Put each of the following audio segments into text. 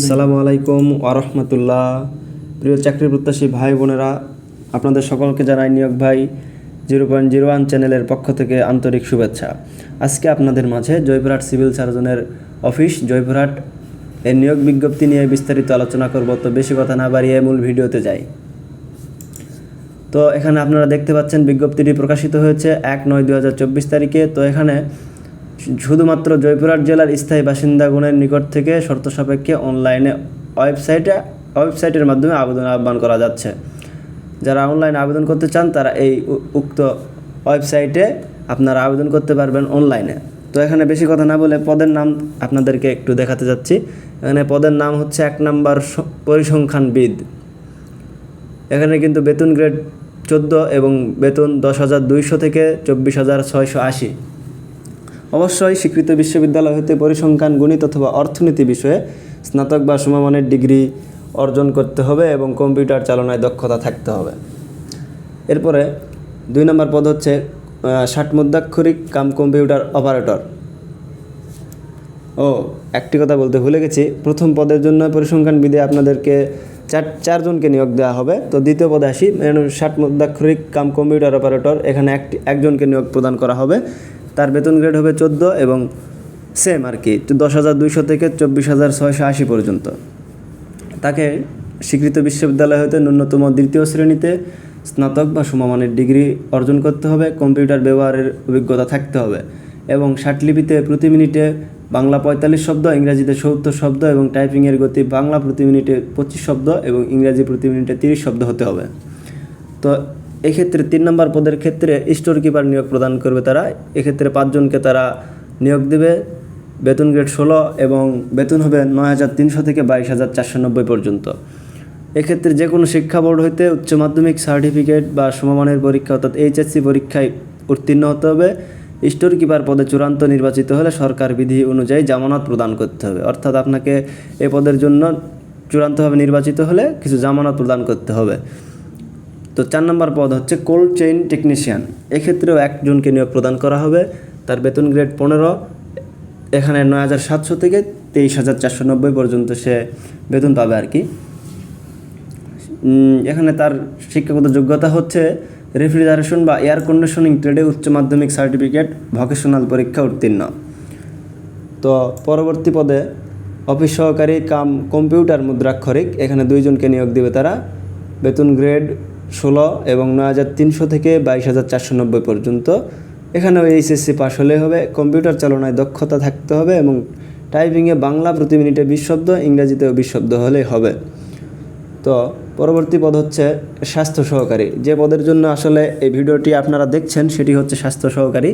আসসালামু আলাইকুম ওরহমতুল্লাহ প্রিয় চাকরি প্রত্যাশী ভাই বোনেরা, আপনাদের সকলকে জানাই নিয়োগ ভাই জিরো পয়েন্ট জিরো ওয়ান চ্যানেলের পক্ষ থেকে আন্তরিক শুভেচ্ছা। আজকে আপনাদের মাঝে জয়পুরহাট সিভিল সার্জনের অফিস, জয়পুরহাট এর নিয়োগ বিজ্ঞপ্তি নিয়ে বিস্তারিত আলোচনা করব, তো বেশি কথা না বাড়িয়ে মূল ভিডিওতে যাই। তো এখানে আপনারা দেখতে পাচ্ছেন বিজ্ঞপ্তিটি প্রকাশিত হয়েছে এক নয় দু তারিখে, তো এখানে শুধুমাত্র জয়পুরহাট জেলার স্থায়ী বাসিন্দাগণের নিকট থেকে শর্ত সাপেক্ষে অনলাইনে ওয়েবসাইটে, ওয়েবসাইটের মাধ্যমে আবেদন আহ্বান করা যাচ্ছে। যারা অনলাইনে আবেদন করতে চান, তারা এই উক্ত ওয়েবসাইটে আপনারা আবেদন করতে পারবেন অনলাইনে। তো এখানে বেশি কথা না বলে পদের নাম আপনাদেরকে একটু দেখাতে যাচ্ছি। এখানে পদের নাম হচ্ছে এক নম্বর পরিসংখ্যানবিদ। এখানে কিন্তু বেতন গ্রেড চোদ্দ এবং বেতন দশ হাজার দুইশো থেকে চব্বিশ হাজার ছয়শো আশি। অবশ্যই স্বীকৃত বিশ্ববিদ্যালয় হতে পরিসংখ্যান, গণিত অথবা অর্থনীতি বিষয়ে স্নাতক বা সমমানের ডিগ্রি অর্জন করতে হবে এবং কম্পিউটার চালনায় দক্ষতা থাকতে হবে। এরপরে দুই নম্বর পদ হচ্ছে ষাট মুদ্রাক্ষরিক কাম কম্পিউটার অপারেটর। ও, একটি কথা বলতে ভুলে গেছি, প্রথম পদের জন্য পরিসংখ্যান বিধে আপনাদেরকে চার, চারজনকে নিয়োগ দেওয়া হবে। তো দ্বিতীয় পদে আসি ষাট মুদ্রাক্ষরিক কাম কম্পিউটার অপারেটর, এখানে একটি, একজনকে নিয়োগ প্রদান করা হবে। তার বেতন গ্রেড হবে চোদ্দ এবং সেম আর কি, দশ হাজার দুইশো থেকে চব্বিশ হাজার ছয়শো আশি পর্যন্ত। তাকে স্বীকৃত বিশ্ববিদ্যালয় হতে ন্যূনতম দ্বিতীয় শ্রেণীতে স্নাতক বা সমমানের ডিগ্রি অর্জন করতে হবে, কম্পিউটার ব্যবহারের অভিজ্ঞতা থাকতে হবে এবং ষাটলিপিতে প্রতি মিনিটে বাংলা পঁয়তাল্লিশ শব্দ, ইংরাজিতে সত্তর শব্দ এবং টাইপিংয়ের গতি বাংলা প্রতি মিনিটে পঁচিশ শব্দ এবং ইংরাজি প্রতি মিনিটে তিরিশ শব্দ হতে হবে। তো এক্ষেত্রে তিন নম্বর পদের ক্ষেত্রে স্টোর কিপার নিয়োগ প্রদান করবে তারা। এক্ষেত্রে পাঁচজনকে তারা নিয়োগ দেবে। বেতন গ্রেড ষোলো এবং বেতন হবে নয় হাজার তিনশো থেকে বাইশ হাজার চারশো নব্বই পর্যন্ত। এক্ষেত্রে যে কোনো শিক্ষা বোর্ড হইতে উচ্চ মাধ্যমিক সার্টিফিকেট বা সমমানের পরীক্ষা অর্থাৎ এইচএসসি পরীক্ষায় উত্তীর্ণ হতে হবে। স্টোর কিপার পদে চূড়ান্ত নির্বাচিত হলে সরকার বিধি অনুযায়ী জামানত প্রদান করতে হবে। অর্থাৎ আপনাকে এ পদের জন্য চূড়ান্তভাবে নির্বাচিত হলে কিছু জামানত প্রদান করতে হবে। তো চার নম্বর পদ হচ্ছে কোল্ড চেইন টেকনিশিয়ান এক্ষেত্রেও একজনকে নিয়োগ প্রদান করা হবে। তার বেতন গ্রেড পনেরো, এখানে নয় হাজার সাতশো থেকে তেইশ হাজার চারশো নব্বই পর্যন্ত সে বেতন পাবে আর কি। এখানে তার শিক্ষাগত যোগ্যতা হচ্ছে রেফ্রিজারেশন বা এয়ার কন্ডিশনিং ট্রেডে উচ্চ মাধ্যমিক সার্টিফিকেট ভকেশনাল পরীক্ষা উত্তীর্ণ। তো পরবর্তী পদে অফিস সহকারী কাম কম্পিউটার মুদ্রাক্ষরিক, এখানে দুইজনকে নিয়োগ দেবে তারা। বেতন গ্রেড ষোলো এবং নয় হাজার তিনশো থেকে বাইশ হাজার চারশো নব্বই পর্যন্ত। এখানেও এইচএসসি পাস হলে হবে কম্পিউটার চালনায় দক্ষতা থাকতে হবে এবং টাইপিংয়ে বাংলা প্রতি মিনিটে বিশ শব্দ, ইংরাজিতেও বিশ শব্দ হলেই হবে। তো পরবর্তী পদ হচ্ছে স্বাস্থ্য সহকারী। যে পদের জন্য আসলে এই ভিডিওটি আপনারা দেখছেন সেটি হচ্ছে স্বাস্থ্য সহকারী।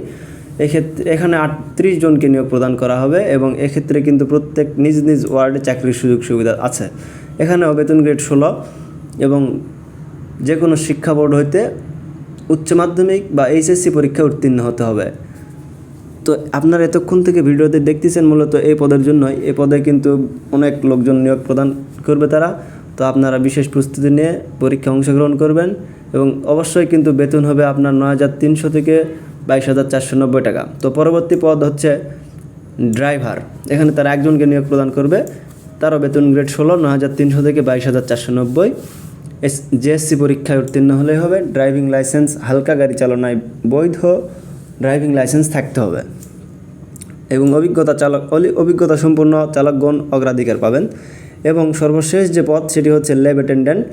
এক্ষেত্রে এখানে আটত্রিশ জনকে নিয়োগ প্রদান করা হবে এবং এক্ষেত্রে কিন্তু প্রত্যেক নিজ নিজ ওয়ার্ডে চাকরির সুযোগ সুবিধা আছে। এখানেও বেতন গ্রেড ষোলো এবং যে কোনো শিক্ষা বোর্ড হইতে উচ্চ মাধ্যমিক বা এইচএসসি পরীক্ষা উত্তীর্ণ হতে হবে। তো আপনারা এতক্ষণ থেকে ভিডিওতে দেখতেছেন মূলত এই পদের জন্যই। এই পদে কিন্তু অনেক লোকজন নিয়োগ প্রদান করবে তারা। তো আপনারা বিশেষ প্রস্তুতি নিয়ে পরীক্ষা অংশগ্রহণ করবেন এবং অবশ্যই কিন্তু বেতন হবে আপনার নয় হাজার তিনশো থেকে বাইশ হাজার চারশো নব্বই টাকা। তো পরবর্তী পদ হচ্ছে ড্রাইভার। এখানে তারা একজনকে নিয়োগ প্রদান করবে। তারও বেতন গ্রেড ষোলো, নয় হাজার তিনশো থেকে বাইশ হাজার চারশো নব্বই। জেএসসি পরীক্ষায় উত্তীর্ণ হলেই হবে। ড্রাইভিং লাইসেন্স, হালকা গাড়ি চালনায় বৈধ ড্রাইভিং লাইসেন্স থাকতে হবে। এবং অভিজ্ঞতা চালক অলি- অভিজ্ঞতা সম্পূর্ণ চালকগণ অগ্রাধিকার পাবেন। এবং সর্বশেষ যে পদ সেটি হচ্ছে ল্যাব অ্যাটেন্ডেন্ট।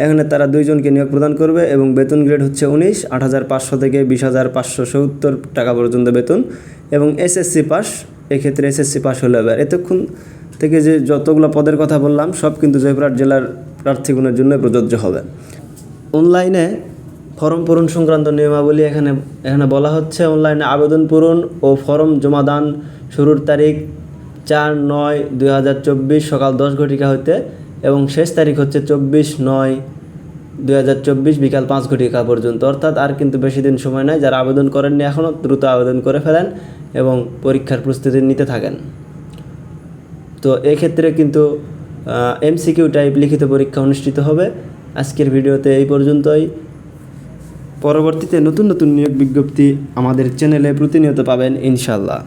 এখানে তারা দুইজনকে নিয়োগ প্রদান করবে এবং বেতন গ্রেড হচ্ছে উনিশ, আট হাজার পাঁচশো থেকে বিশ হাজার পাঁচশো সত্তর টাকা পর্যন্ত বেতন এবং এসএসসি পাস। এক্ষেত্রে এসএসসি পাস হলে হবে। আর এতক্ষণ থেকে যে যতগুলো পদের কথা বললাম, সব কিন্তু জয়পুরহাট জেলার প্রার্থীগণের জন্য প্রযোজ্য হবে। অনলাইনে ফর্ম পূরণ সংক্রান্ত নিয়মাবলী এখানে এখানে বলা হচ্ছে, অনলাইনে আবেদন পূরণ ও ফর্ম জমা দান শুরুর তারিখ চার নয় দুই হাজার চব্বিশ সকাল দশ ঘটিকা হইতে এবং শেষ তারিখ হচ্ছে চব্বিশ নয় দুই হাজার চব্বিশ বিকাল পাঁচ ঘটিকা পর্যন্ত। অর্থাৎ আর কিন্তু বেশি দিন সময় নাই, যারা আবেদন করেননি এখনও দ্রুত আবেদন করে ফেলেন এবং পরীক্ষার প্রস্তুতি নিতে থাকেন। তো এক্ষেত্রে কিন্তু এমসিকিউ টাইপ লিখিত পরীক্ষা অনুষ্ঠিত হবে। আজকের ভিডিওতে এই পর্যন্তই। পরবর্তীতে নতুন নতুন নিয়োগ বিজ্ঞপ্তি আমাদের চ্যানেলে প্রতিনিয়ত পাবেন ইনশাল্লাহ